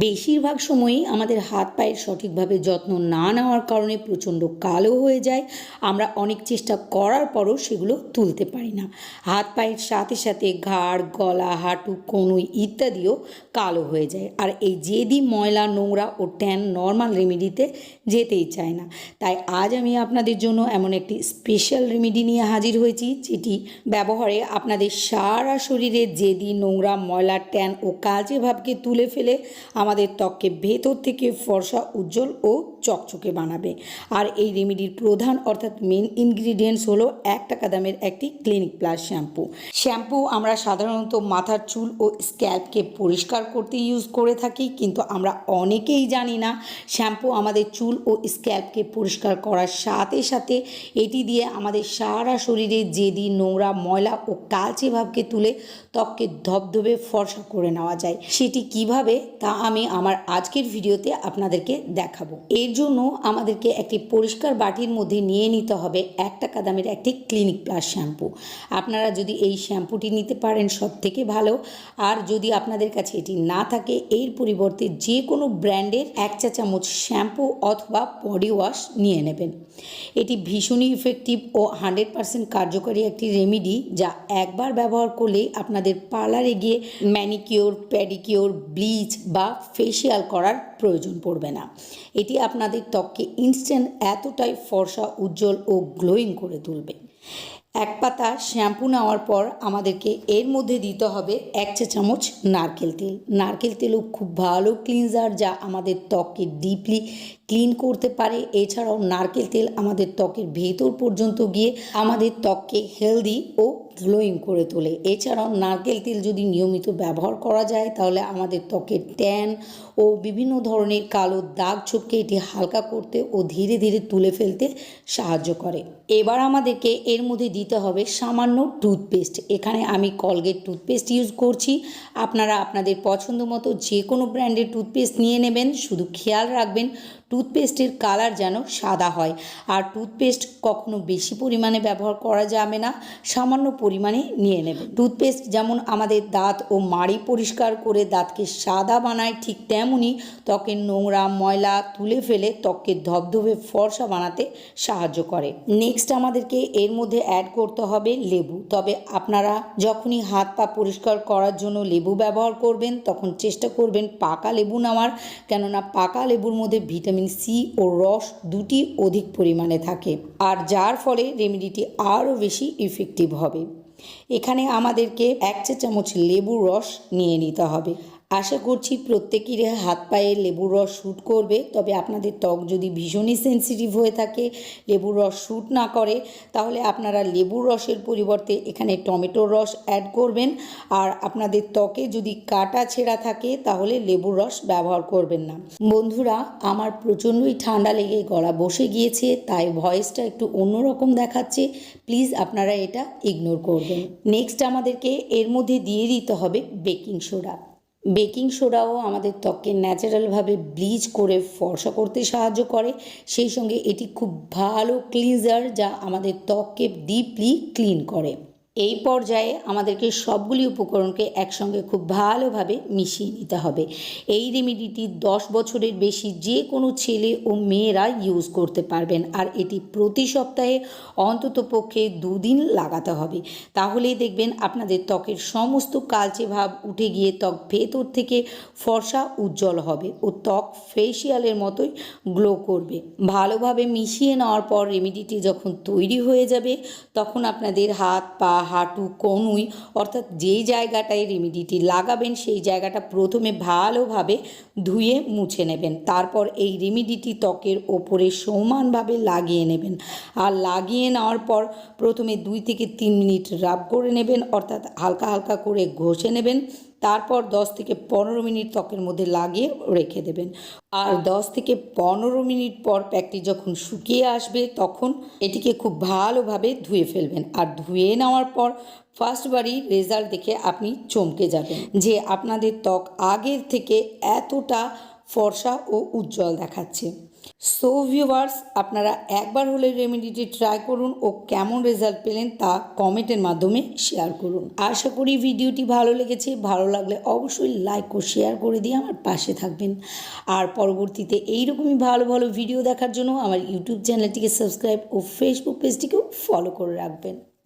বেশিরভাগ সময়ই আমাদের হাত পায়ের সঠিকভাবে যত্ন না নেওয়ার কারণে প্রচণ্ড কালো হয়ে যায়। আমরা অনেক চেষ্টা করার পরও সেগুলো তুলতে পারি না। হাত পায়ের সাথে সাথে ঘাড়, গলা, হাঁটু, কনুই ইত্যাদিও কালো হয়ে যায়। আর এই জেদি, ময়লা, নোংরা ও ট্যান নর্মাল রেমেডিতে যেতেই চায় না। তাই আজ আমি আপনাদের জন্য এমন একটি স্পেশাল রেমেডি নিয়ে হাজির হয়েছি, যেটি ব্যবহারে আপনাদের সারা শরীরে জেদি, নোংরা, ময়লা ট্যান ও কালচে ভাবকে তুলে ফেলে আমাদের ত্বককে ভেতর থেকে ফর্সা, উজ্জ্বল ও চকচকে বানাবে। আর এই রেমেডির প্রধান অর্থাৎ মেন ইনগ্রিডিয়েন্টস হলো এক টাকা দামের একটি ক্লিনিক প্লাস শ্যাম্পু শ্যাম্পু আমরা সাধারণত মাথার চুল ও স্ক্যাল্পকে পরিষ্কার করতে ইউজ করে থাকি, কিন্তু আমরা অনেকেই জানি না শ্যাম্পু আমাদের চুল ও স্ক্যাল্পকে পরিষ্কার করার সাথে সাথে এটি দিয়ে আমাদের সারা শরীরে জেদি, নোংরা, ময়লা ও কালচে ভাবকে তুলে ত্বককে ধবধবে, ফর্সা করে নেওয়া যায়। সেটি কীভাবে? তা আমি আমার আজকের ভিডিওতে আপনাদেরকে দেখাবো। এর জন্য আমাদেরকে একটি পরিষ্কার বাটির মধ্যে নিয়ে নিতে হবে এক টাকা দামের একটি ক্লিনিক প্লাস শ্যাম্পু আপনারা যদি এই শ্যাম্পুটি নিতে পারেন সব থেকে ভালো। আর যদি আপনাদের কাছে এটি না থাকে, এর পরিবর্তে যে কোনো ব্র্যান্ডের এক চা চামচ শ্যাম্পু অথবা বডি ওয়াশ নিয়ে নেবেন। এটি ভীষণই ইফেক্টিভ ও হান্ড্রেড পার্সেন্ট কার্যকরী একটি রেমিডি যা একবার ব্যবহার করলেই আপনাদের পার্লারে গিয়ে ম্যানিকিওর প্যাডিকিওর ব্লিচ বা ফেসিয়াল করার প্রয়োজন পড়বে না। এটি আপনাদের ত্বককে ইনস্ট্যান্ট এতটাই ফর্সা, উজ্জ্বল ও গ্লোয়িং করে তুলবে। এক পাতা শ্যাম্পু নেওয়ার পর আমাদেরকে এর মধ্যে দিতে হবে এক চা চামচ নারকেল তেল। নারকেল তেলও খুব ভালো ক্লিনজার যা আমাদের ত্বককে ডিপলি ক্লিন করতে পারে। এছাড়াও নারকেল তেল আমাদের ত্বকের ভেতর পর্যন্ত গিয়ে আমাদের ত্বককে হেলদি ও গ্লোয়িং করে তোলে। এছাড়াও নারকেল তেল যদি নিয়মিত ব্যবহার করা যায়, তাহলে আমাদের ত্বকের ট্যান ও বিভিন্ন ধরনের কালো দাগ ছোপকে এটি হালকা করতে ও ধীরে ধীরে তুলে ফেলতে সাহায্য করে। এবার আমাদেরকে এর মধ্যে দিতে হবে সামান্য টুথপেস্ট। এখানে আমি কলগেট টুথপেস্ট ইউজ করছি। আপনারা আপনাদের পছন্দ মতো যে কোনো ব্র্যান্ডের টুথপেস্ট নিয়ে নেবেন। শুধু খেয়াল রাখবেন, টুথপেস্টের কালার যেন সাদা হয়। আর টুথপেস্ট কখনো বেশি পরিমাণে ব্যবহার করা যাবে না। সামান্য পরিমাণে নিয়ে নেবেন টুথপেস্ট যেমন আমাদের দাঁত ও মাড়ি পরিষ্কার করে দাঁতকে সাদা বানায়, ঠিক তেমনই ত্বকের নোংরা ময়লা তুলে ফেলে ত্বককে ধবধবে ফর্সা বানাতে সাহায্য করে। নেক্সট আমাদেরকে এর মধ্যে অ্যাড করতে হবে লেবু। তবে আপনারা যখনই হাত পা পরিষ্কার করার জন্য লেবু ব্যবহার করবেন, তখন চেষ্টা করবেন পাকা লেবু নেওয়ার। কেননা পাকা লেবুর মধ্যে ভিটামিন সি ও রস দুটি অধিক পরিমাণে থাকে। আর যার ফলে রেমেডিটি আরও বেশি ইফেক্টিভ হবে। এখানে আমাদেরকে এক চা চামচ লেবুর রস নিয়ে নিতে হবে। আশা করছি প্রত্যেকেরই হাত পায়ে লেবুর রস শ্যুট করবে। তবে আপনাদের ত্বক যদি ভীষণই সেন্সিটিভ হয়ে থাকে, লেবুর রস শ্যুট না করে, তাহলে আপনারা লেবুর রসের পরিবর্তে এখানে টমেটোর রস অ্যাড করবেন। আর আপনাদের ত্বকে যদি কাটা ছেঁড়া থাকে, তাহলে লেবুর রস ব্যবহার করবেন না। বন্ধুরা, আমার প্রচণ্ডই ঠান্ডা লেগে গলা বসে গিয়েছে, তাই ভয়েসটা একটু অন্যরকম দেখাচ্ছে। প্লিজ আপনারা এটা ইগনোর করবেন। নেক্সট আমাদেরকে এর মধ্যে দিয়ে দিতে হবে বেকিং সোডা বেকিং সোডাও আমাদের ত্বককে ন্যাচারালভাবে ব্লিচ করে ফর্সা করতে সাহায্য করে। সেই সঙ্গে এটি খুব ভালো ক্লিনজার যা আমাদের ত্বককে ডিপলি ক্লিন করে। এই পর্যায়ে আমাদেরকে সবগুলি উপকরণকে একসঙ্গে খুব ভালোভাবে মিশিয়ে নিতে হবে। এই রেমেডিটি দশ বছরের বেশি যে কোনো ছেলে ও মেয়েরা ইউজ করতে পারবেন। আর এটি প্রতি সপ্তাহে অন্তত পক্ষে দুদিন লাগাতে হবে। তাহলেই দেখবেন আপনাদের ত্বকের সমস্ত কালচে ভাব উঠে গিয়ে ত্বক ভেতর থেকে ফর্সা উজ্জ্বল হবে ও ত্বক ফেসিয়ালের মতোই গ্লো করবে। ভালোভাবে মিশিয়ে নেওয়ার পর রেমেডিটি যখন তৈরি হয়ে যাবে, তখন আপনাদের হাত পা হাঁটু, কনুই, অর্থাৎ যেই জায়গাটায় রেমিডিটি লাগাবেন, সেই জায়গাটা প্রথমে ভালোভাবে ধুয়ে মুছে নেবেন। তারপর এই রেমিডিটি ত্বকের ওপরে সমানভাবে লাগিয়ে নেবেন। আর লাগিয়ে নেওয়ার পর প্রথমে দুই থেকে তিন মিনিট রাব করে নেবেন, অর্থাৎ হালকা হালকা করে ঘষে নেবেন। তারপর দশ থেকে পনেরো মিনিট ত্বকের মধ্যে লাগিয়ে রেখে দেবেন। আর দশ থেকে পনেরো মিনিট পর প্যাকটি যখন শুকিয়ে আসবে, তখন এটিকে খুব ভালোভাবে ধুয়ে ফেলবেন। আর ধুয়ে নেওয়ার পর ফার্স্টবারই রেজাল্ট দেখে আপনি চমকে যাবেন যে আপনাদের ত্বক আগের থেকে এতটা ফর্সা ও উজ্জ্বল দেখাচ্ছে। সো ভিউয়ার্স আপনারা একবার হলে রেমেডিটি ট্রাই করুন ও কেমন রেজাল্ট পেলেন তা কমেন্টের মাধ্যমে শেয়ার করুন। আশা করি ভিডিওটি ভালো লেগেছে। ভালো লাগলে অবশ্যই লাইক ও শেয়ার করে দিয়ে আমার পাশে থাকবেন। আর পরবর্তীতে এইরকমই ভালো ভালো ভিডিও দেখার জন্য আমার ইউটিউব চ্যানেলটিকে সাবস্ক্রাইব ও ফেসবুক পেজটিকেও ফলো করে রাখবেন।